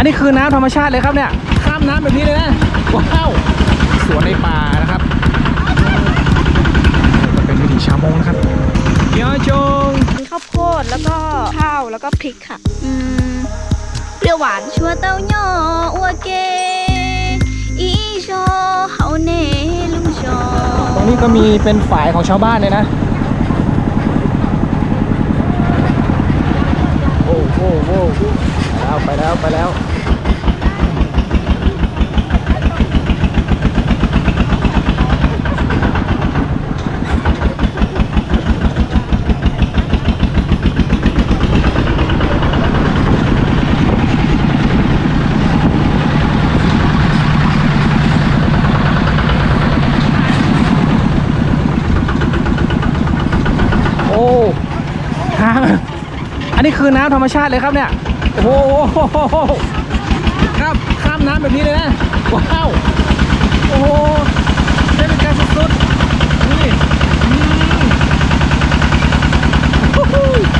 อันนี้คือน้ำธรรมชาติเลยครับเนี่ย ข้ามน้ำแบบนี้เลยนะ ว้าว สวนในป่านะครับจะเป็นวิถีชาวมงนะครับเกี๊ยวจงข้าวโพดแล้วก็ข้าวแล้วก็พริกค่ะ อืมเปรี้ยวหวานชัวเต้าหย่ออัวเกอีโชเฮาเนลุงโอตรงนี้ก็มีเป็นฝ่ายของชาวบ้านเลยนะ โอ้โหโอ้ไปแล้วไปแล้ว คือน้ำธรรมชาติเลยครับเนี่ย โอ้โหครับข้ามน้ำแบบนี้เลยนะ ว้าว โอ้โหใช้เป็นการสุดๆ นี่อือ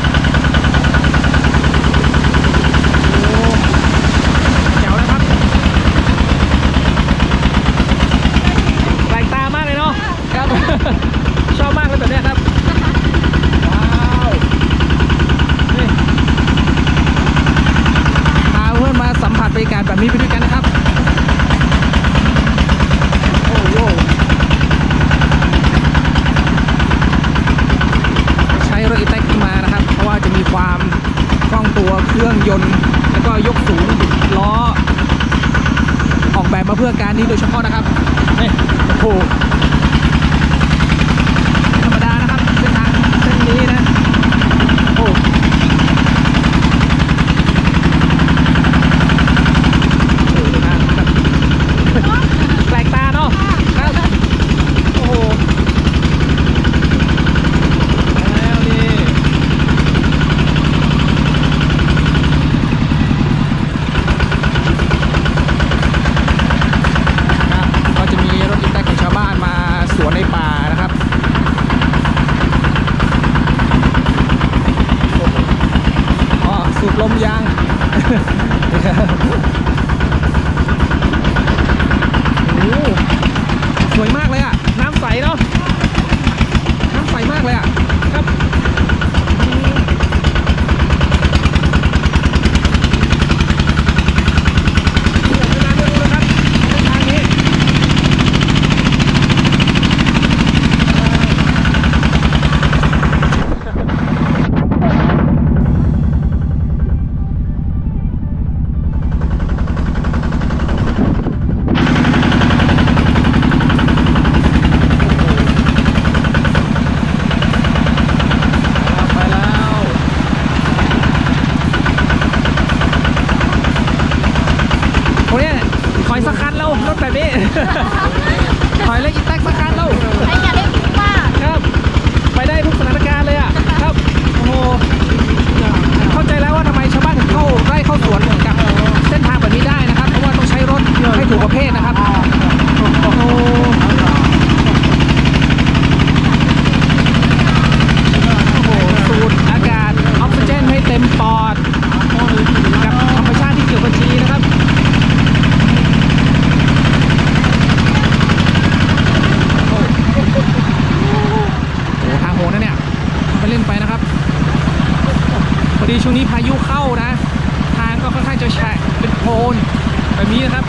แบบนี้นะครับ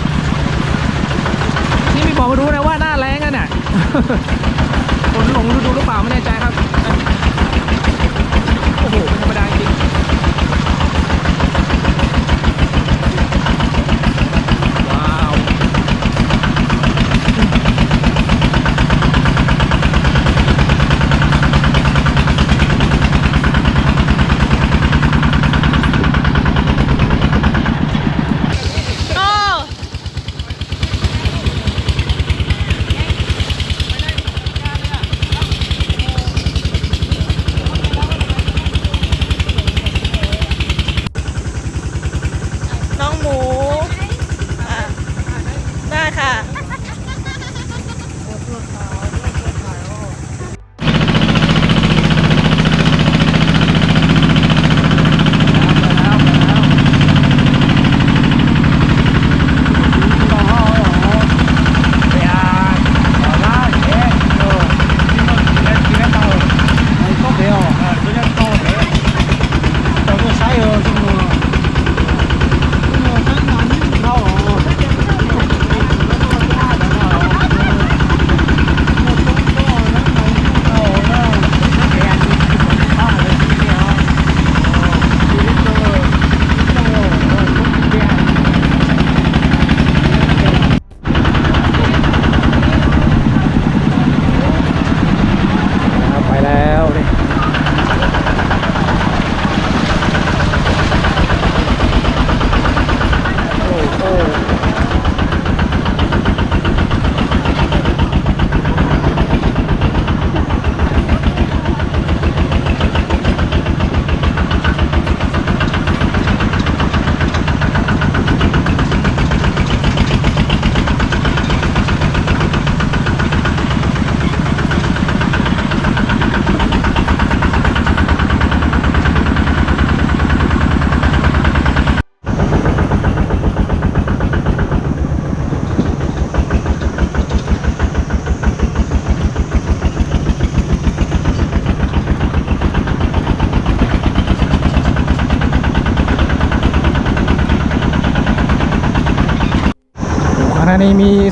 นี่มีบอกมาดูนะว่าหน้าแรงนะเนี่ะฝนหลงฤดูหรือเปล่าไม่แน่ใจครับ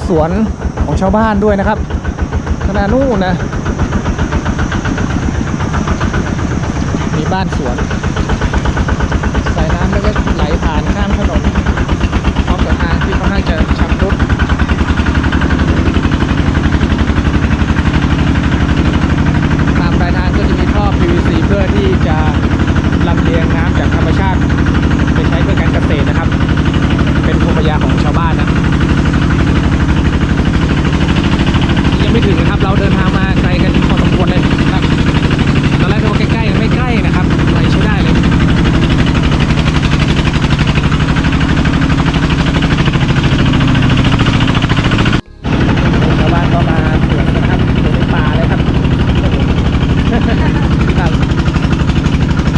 สวนของชาวบ้านด้วยนะครับขนาดนู่นนะ มีบ้านสวน สายน้ำแล้วก็ไหลผ่านข้ามถนนพร้อมกับทางที่ค่อนข้างจะชำรุดตามปลายทางก็จะมีท่อ PVC เพื่อที่จะลำเลียงน้ำจากธรรมชาติ ไปใช้เพื่อการเกษตรนะครับ เป็นภูมิปัญญาของชาวบ้านนะ ยังไม่ถึงนะครับ เราเดินทางมาไกลกันพอสมควรเลยนะครับ ตอนแรกเราใกล้ๆไม่ใกล้นะครับไหลใช้ได้เลย ชาวบ้านก็มาสวนนะครับอยู่ในป่าเลยครับ ครับ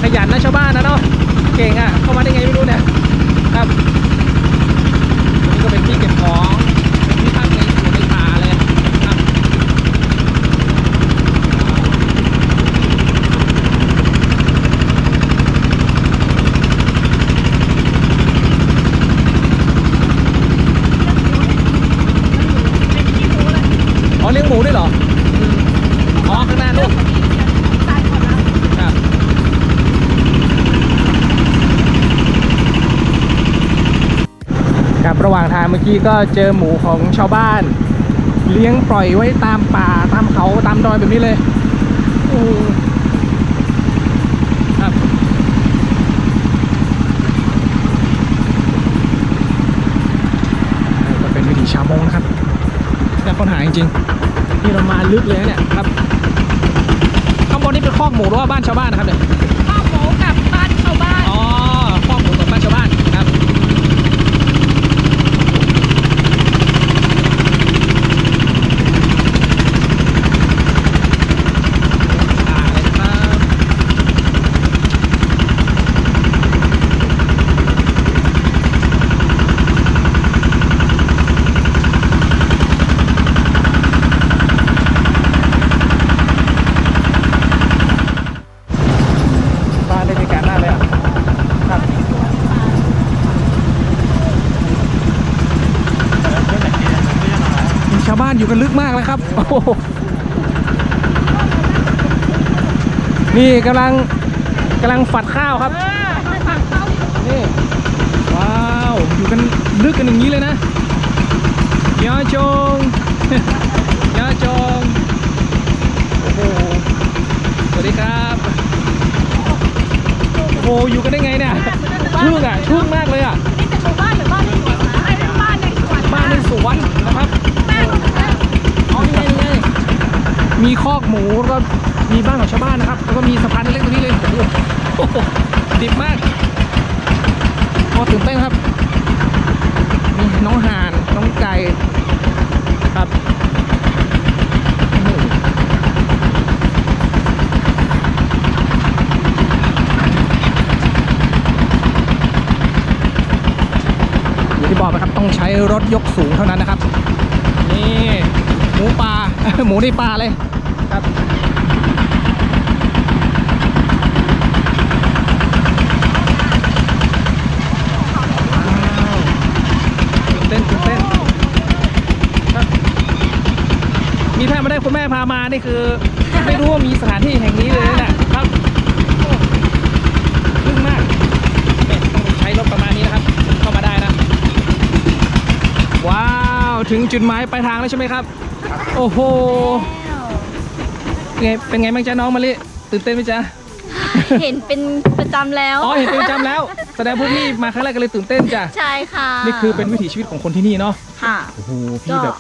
ขยันนะชาวบ้านนะเนาะ เก่งอะ เข้ามาได้ไงไม่รู้เนี่ย ครับตรงนี้ก็เป็นที่เก็บของ เป็นที่พักในสวนในป่าเลยครับ อ๋อเลี้ยงหมูด้วยเหรออืมอ๋อข้างหน้านู่นครับค ระหว่างทางเมื่อกี้ก็เจอหมูของชาวบ้าน เลี้ยงปล่อยไว้ตามป่าตามเขาตามดอยแบบนี้เลยครับก็เป็นวิถีชาวมงนะครับแต่ค้นหาจริงๆนี่เรามาลึกเลยเนี่ยครับข้างบนนี่เป็นคอกหมูหรือว่าบ้านชาวบ้านนะครับเนี่ย ข้าวหมูกับบ้านชาวบ้าน อ๋อคอกหมูกับบ้านชาวบ้านครับอ่าเลยครับบ้านได้บรรยากาศมากเลยอะครับมีชาวบ้านอยู่กันลึกมากเลยครับโอ้โห นี่กำลังกำลังฝัดข้าวครับนี่ว้าวอยู่กันลึกกันอย่างนี้เลยนะยอจงยอจงโอ้โหสวัสดีครับโอ้โหอยู่กันได้ มีบ้านของชาวบ้านนะครับ แล้วก็มีสะพานเล็กๆตรงนี้เลยโอ้โหดิบมากโอ้ตื่นเต้นครับมีน้องห่านน้องไก่ครับโอ้โหอย่างที่บอกไปครับต้องใช้รถยกสูงเท่านั้นนะครับ นี่ หมูป่าหมูในป่าเลยครับว้าวตื่นเต้นตื่นเต้นครับมีแพทย์มาได้ คุณแม่พามานี่คือ ไม่รู้ว่ามีสถานที่แห่งนี้เลยนะครับโอ้ลึกมากเนี่ยต้องใช้รถประมาณนี้นะครับถึงเข้ามาได้นะ ว้าวถึงจุดหมายปลายทางแล้วใช่ไหมครับ โอ้โหเป็นไงเป็นไงบ้างจ๊ะน้องมะลิตื่นเต้นไหมจ๊ะเห็นเป็นประจำแล้ว อ๋อ เห็นเป็นประจำแล้ว แสดงพวกพี่มาครั้งแรกก็เลยตื่นเต้นจ้ะ ใช่ค่ะ นี่คือเป็นวิถีชีวิตของคนที่นี่เนาะ ค่ะ โอ้โห พี่แบบ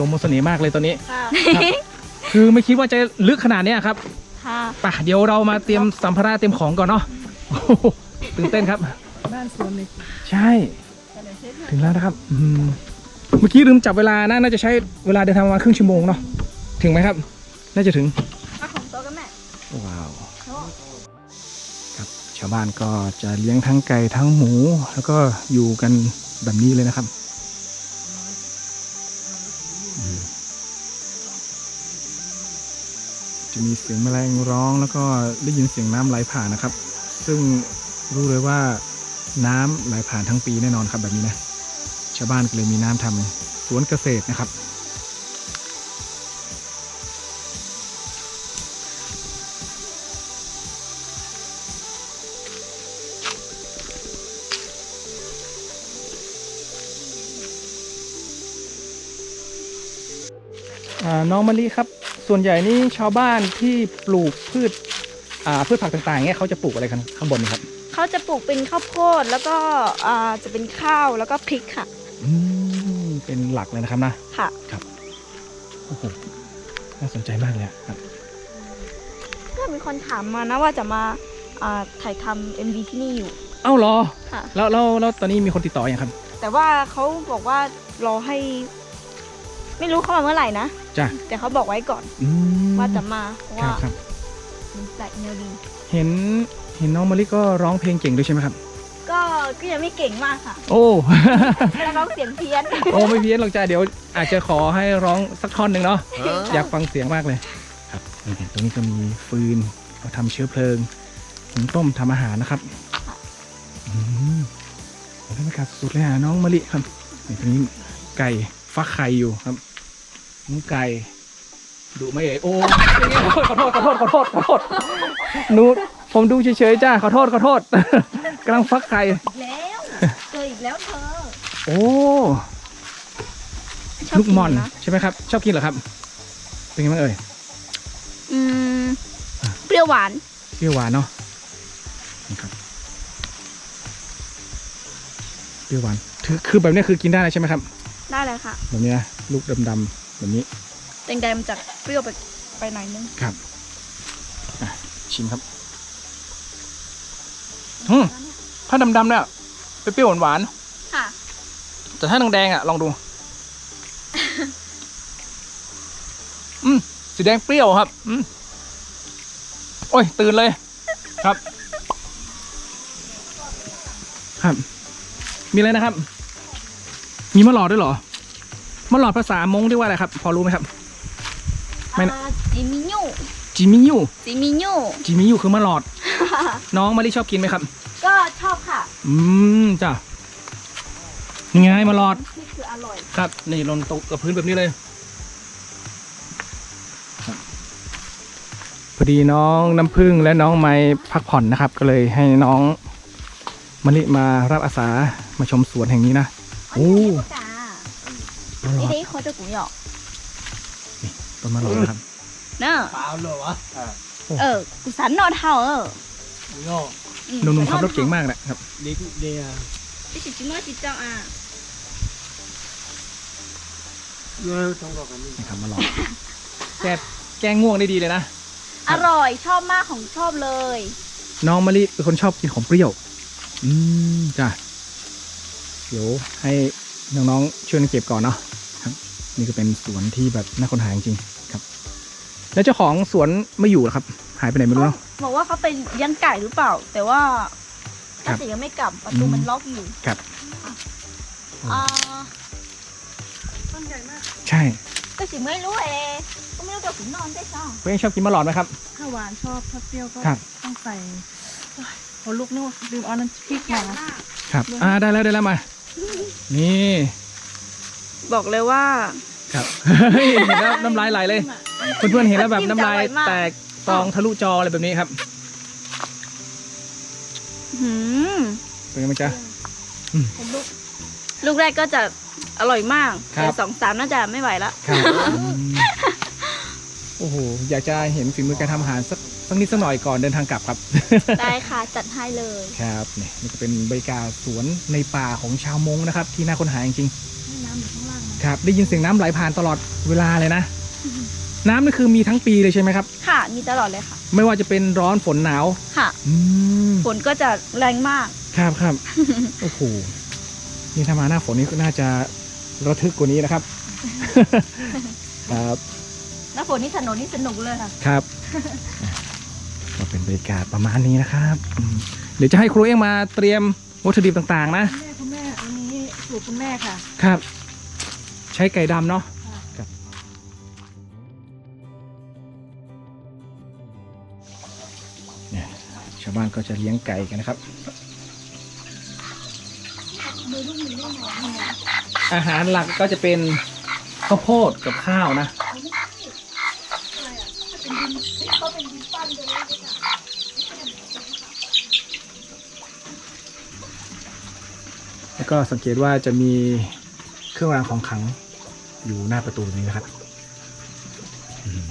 ลมมนต์เสน่ห์มากเลยตอนนี้ ค่ะคือไม่คิดว่าจะลึกขนาดเนี้ยครับค่ะไป่ะเดี๋ยวเรามาเตรียมสัมภาระเตรียมของก่อนเนาะโอ้โหตื่นเต้นครับ บ้านสวนเลยใช่ ถึงแล้วนะครับอืมเมื่อกี้ลืมจับเวลานะน่าจะใช้เวลาเดินทางประมาณครึ่งชั่วโมงเนาะถึงไหมครับ น่าจะถึงมาของโต๊ะกันแม่ว้าว ครับชาวบ้านก็จะเลี้ยงทั้งไก่ทั้งหมู แล้วก็อยู่กันแบบนี้เลยนะครับ จะมีเสียงแมลงร้องแล้วก็ได้ยินเสียงน้ำไหลผ่านนะครับ ซึ่งรู้เลยว่าน้ำไหลผ่านทั้งปีแน่นอนครับแบบนี้นะชาวบ้านก็เลยมีน้ำทำสวนเกษตรนะครับอ่าน้องมะลิครับ ส่วนใหญ่นี่ชาวบ้านที่ปลูกพืชอ่าพืชผักต่างๆเงี้ยเขาจะปลูกอะไรกันข้างบนครับเขาจะปลูกเป็นข้าวโพดแล้วก็อ่าจะเป็นข้าวแล้วก็พริกค่ะ อืมเป็นหลักเลยนะครับนะค่ะโอ้โหน่าสนใจมากเลยอะครับ ก็มีคนถามมานะว่าจะมาอ่าถ่ายทำเอ็มวีที่นี่อยู่ เอ้าเหรอค่ะ แล้วแล้วแล้วตอนนี้มีคนติดต่ออยังครับ แต่ว่าเขาบอกว่ารอให้ ไม่รู้เขามาเมื่อไหร่นะ จ้ะ แต่เขาบอกไว้ก่อนอืมว่าจะมาเพราะครัว่าบครับ มันแปลกแนวดี เห็นเห็นน้องมะลิก็ร้องเพลงเก่งด้วยใช่ไหมครับ ก็ก็ยังไม่เก่งมากค่ะโอ้ แล้วร้องเสียงเพี้ยน โอ้ไม่เพี้ยนหรอกจ้าเดี๋ยวอาจจะขอให้ร้องสักท่อนหนึ่งเนาะอยากฟังเสียงมากเลยครับนี่ตรงนี้ก็มีฟืนเอาทำเชื้อเพลิงหุงต้มทำอาหารนะครับอืมโอ้บรรยากาศสุดเลยอะน้องมะลิครับนี่ตรงนี้ไก่ฟักไข่อยู่ครับ น้องไก่ดุไหมเอ่ยโอ้ขอโทษขอโทษขอโทษขอโทษหนูผมดูเฉยๆจ้าขอโทษขอโทษกำลังฟักไข่อีกแล้วเจออีกแล้วเธอ โอ้ชอบลูกกินม่อนนะใช่ไหมครับ ชอบกินเหรอครับ เป็นไงบ้างเอ่ยอืมเปรี้ยวหวาน เปรี้ยวหวานเนาะนี่ครับเปรี้ยวหวานคือคือแบบนี้คือกินได้เลยใช่ไหมครับ ได้เลยค่ะ แบบนี้นะลูกดำๆ แบบนี้แดงๆมันจะเปรี้ยวไปไปหน่อยนึงครับอะชิมครับอืมถ้าดำๆเนี่ยเปรี้ยวๆหวานค่ะ ๆแต่ถ้าแดงๆอะลองดู อืมสีแดงเปรี้ยวครับอืมโอ้ย ตื่นเลย ครับ ครับ มีอะไรนะครับ มีมะหลอดด้วยเหรอ มะหลอดภาษามงเรียกว่าอะไรครับ พอรู้ไหมครับ ไม่นะ อ่าจิมิญูจิมิยูจิมิญูจิมิยูคือมะหลอด น้องมะลิชอบกินไหมครับ ก็ชอบค่ะ อืมจ้ะยังไงมะหลอด นี่คืออร่อย ครับนี่ลงตกกับพื้นแบบนี้เลยครับพอดีน้องน้ำพึ่งและน้องไม้พักผ่อนนะครับ ก็เลยให้น้องมะลิมารับอาสามาชมสวนแห่งนี้นะโอ้มะหล นี่อดได้เขาจะกุยหยอกต้นมะหลอดนะครับเนอะเปล่าเหรอวะเออกุสันนอเท่าเออโง่อืมหนุ่มๆขับรถเก่งมากนะครับเด็กเดียที่สิจิโมจิเจ้าอะเงื่อต้องบอกกันนี่นี่ครับมะหลอดแกแกงง่วงได้ดีเลยนะ อร่อยชอบมากของชอบเลย น้องมะลิเป็นคนชอบกินของเปรี้ยว อืมจ้ะเดี๋ยวให้น้องๆช่วยกันเก็บก่อนเนาะครับ นี่ก็เป็นสวนที่แบบน่าค้นหาจริงๆครับ แล้วเจ้าของสวนไม่อยู่เหรอครับ หายไปไหนไม่รู้เนาะบอกว่าเขาไปเลี้ยังไก่หรือเปล่า แต่ว่าครัน่าบจะยังไม่กลับประตูอืมมันล็อกอยู่ครับอ่าใช่ก็สิไม่รู้เองก็ไม่รู้จะถึงนอนได้ซ่องเพื่อนชอบกินมะหลอดไหมครับถ้าหวานชอบถ้าเปรี้ยวก็ครับต้องใส่โอ้ยพอลูกนึกว่าลืมเอาน้ำพริกมาครับ อ่าได้แล้วได้แล้วมา นี่ บอกเลยว่า ครับเฮ้ยเห็นแล้วน้ำลายไหลเลยเพื่อนๆเห็นแล้วแบบน้ำลายแตกฟองทะลุจออะไรแบบนี้ครับหืมเป็นไงบ้างจ๊ะลูกแรกก็จะอร่อยมากครับแต่สองสามน่าจะไม่ไหวละครับโอ้โหอยากจะเห็นฝีมือการทำอาหารสักสักนิดสักหน่อยก่อนเดินทางกลับครับ ได้ค่ะจัดให้เลยครับนี่นี่ก็เป็นบรรยากาศสวนในป่าของชาวมงนะครับ ที่น่าค้นหาจริงน้ำอยู่ข้างล่างนะๆ ครับ ได้ยินเสียงน้ำไหลผ่านตลอดเวลาเลยนะ น้ำนี่คือมีทั้งปีเลยใช่ไหมครับ ค่ะ มีตลอดเลยค่ะ ไม่ว่าจะเป็นร้อนฝนหนาวค่ะ อืมฝนก็จะแรงมาก ครับครับ โอ้โห นี่ถ้ามาหน้าฝนนี่ก็น่าจะระทึกกว่านี้นะครับ ครับ แล้วฝนนี่ถนนนี่สนุกเลยค่ะ ครับ ก็เป็นบรรยากาศประมาณนี้นะครับอืมเดี๋ยวจะให้ครูเองมาเตรียมวัตถุดิบต่างๆนะแม่คุณแม่อันนี้สูตรคุณแม่ค่ะ ครับ ใช้ไก่ดำเนาะครับเนี่ยชาวบ้านก็จะเลี้ยงไก่กันนะครับ อาหารหลักก็จะเป็นข้าวโพดกับข้าวนะแล้วก็สังเกตว่าจะมีเครื่องรางของขลัง อยู่หน้าประตูนี้นะครับอืม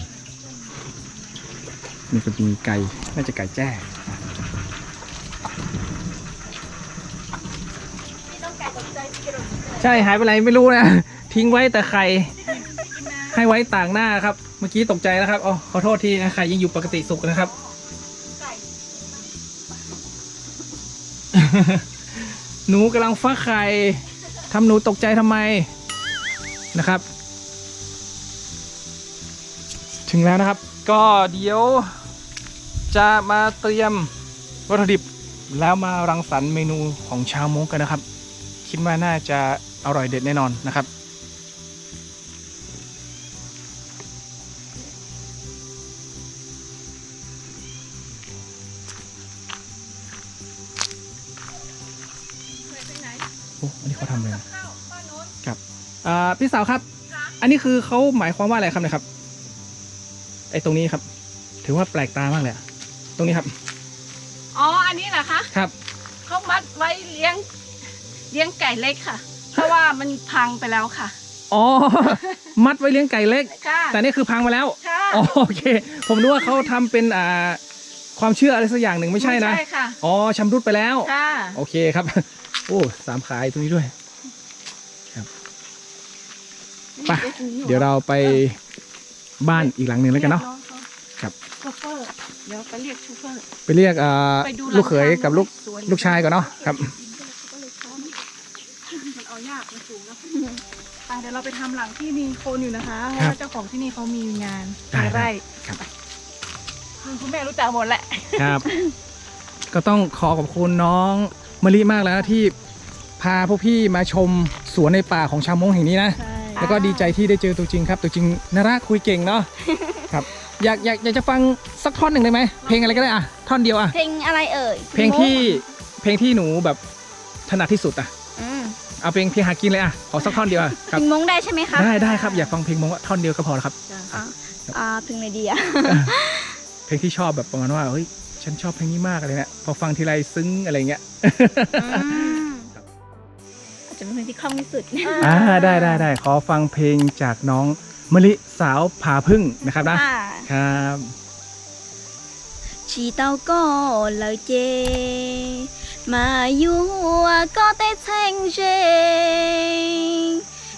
นี่ก็มีไก่ น่าจะไก่แจ้ใช่หายไปไหนไม่รู้นะ ทิ้งไว้แต่ไข่ ให้ไว้ต่างหน้าครับ เมื่อกี้ตกใจนะครับอ๋อขอโทษทีนะไข่ยังอยู่ปกติสุกนะครับหนูกำลังฟักไข่ทำหนูตกใจทำไม นะครับ ถึงแล้วนะครับ ก็เดี๋ยวจะมาเตรียมวัตถุดิบแล้วมารังสรรค์เมนูของชาวมงกันนะครับ คิดว่าน่าจะอร่อยเด็ดแน่นอนนะครับ พี่สาวครับ อันนี้คือเขาหมายความว่าอะไรครับเนะครับ ไอ้ตรงนี้ครับ ถือว่าแปลกตามากเลยอะตรงนี้ครับ อ๋อ อันนี้เหรอคะครับ เขามัดไว้เลี้ยงเลี้ยงไก่เล็กค่ะ เพราะว่ามันพังไปแล้วค่ะอ๋อ มัดไว้เลี้ยงไก่เล็ก ค่ะแต่นี่คือพังไปแล้ว ค่ะอ๋อโอเค ผมนึกว่าเขาทำเป็นอ่าความเชื่ออะไรสักอย่างหนึ่งไม่ใช่นะใช่ค่ะ อ๋อชำรุดไปแล้ว ค่ะ โอเคครับ โอ้สามขายตรงนี้ด้วย ครับ ไปเดี๋ยวเราไปบ้านอีกหลังหนึ่งแล้วกันเนาะ ครับ โชเฟอร์เดี๋ยวไปเรียกโชเฟอร์ ไปเรียกอ่าไปดูลูกเขยกับลูกสวนลูกชายก่อนเนาะครับ มันเอายากมันสูงแล้วไปเดี๋ยวเราไปทำหลังที่มีโคนอยู่นะคะเพราะครับว่าเจ้าของที่นี่เขามีงานได้มีไร่ครับ ไปคุณแม่รู้จักหมดแหละ ครับ ก็ต้องขอขอบคุณน้องมะลิมากแล้วนะที่พาพวกพี่มาชมสวนในป่าของชาวมงแห่งนี้นะ ใช่ แล้วก็ดีใจที่ได้เจอตัวจริงครับตัวจริงน่ารักคุยเก่งเนาะครับอยากอยากอยากจะฟังสักท่อนหนึ่งได้ไหมเพลงอะไรก็ได้อะท่อนเดียวอะเพลงอะไรเอ่ยเพลงที่เพลงที่หนูแบบถนัดที่สุดอะอืมเอาเพลงเพลงหากินเลยอะขอสักท่อนเดียวอะคเพรับลงมงได้ใช่ไหมคะได้ได้ครับอยากฟังเพลงมงว่าท่อนเดียวก็พอแล้วครับอ่าอ่าเพลงอะไรดีอะเพลงที่ชอบแบบประมาณว่าเฮ้ยฉันชอบเพลงนี้มากอะไรเนี่ยพอฟังทีไรซึ้งอะไรเงี้ยอืมอา จจะเป็นเพลงที่คล่องที่สุด อ่าได้ได้ได้ขอฟังเพลงจากน้องมะลิสาวผาพึ่งนะครับนะค่ะครับ chỉ tao có lời chê mà yêu có tay thanh chê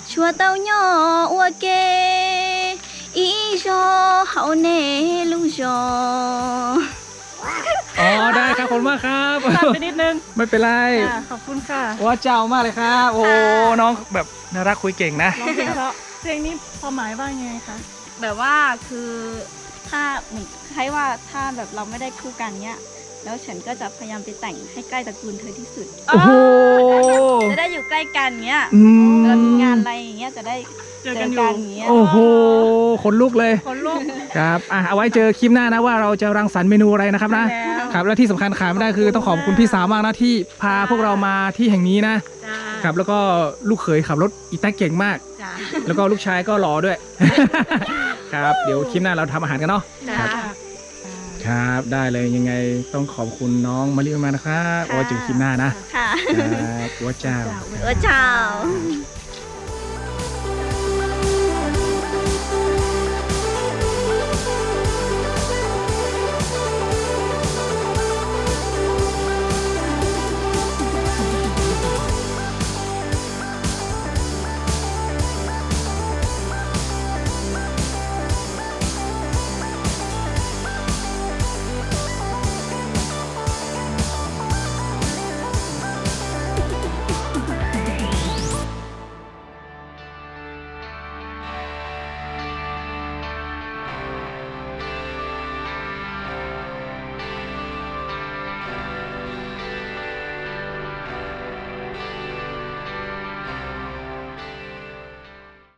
chùa tao nhỏ ua kê ý cho hậu nề lung cho อ๋อ ได้ครับขอบคุณมากครับตัดไปนิดนึงไม่เป็นไรค่ะขอบคุณค่ะว่าเจ้ามากเลยครับโอ้โหค่ะน้องแบบน่ารักคุยเก่งนะร้องเพลงเพราะเพลงนี้ความหมายว่าไงคะ แบบว่าคือถ้าเหมือนคล้ายว่าถ้าแบบเราไม่ได้คู่กันเนี้ย แล้วฉันก็จะพยายามไปแต่งให้ใกล้ตระกูลเธอที่สุดโอ้โหจะได้อยู่ใกล้กันเงี้ยอืมเวลามีงานอะไรอย่างเงี้ยจะได้เจเจออกักันนอยู่อย่างเงี้ย โอ้โหขนลุกเลยคนลูกครับอะเอาไว้เจอคลิปหน้านะว่าเราจะรังสรรค์เมนูอะไรนะครับนะ แล้ว ครับและที่สำคัญขาดไม่ได้คือต้องขอบคุณพี่สาวมากนะที่พาพวกเรามาที่แห่งนี้นะจ้าครับแล้วก็ลูกเขยขับรถอีแท็กเก่งมาก จ้าแล้วก็ลูกชายก็หล่อด้วย ครับเดี๋ยวคลิปหน้าเราทำอาหารกันเนาะ จ้า ครับ ได้เลยยังไงต้องขอบคุณน้องมะลิมากนะครับค่ะ เอาไว้เจอคลิปหน้านะค่ะครับหัวเจ้า เออเจ้า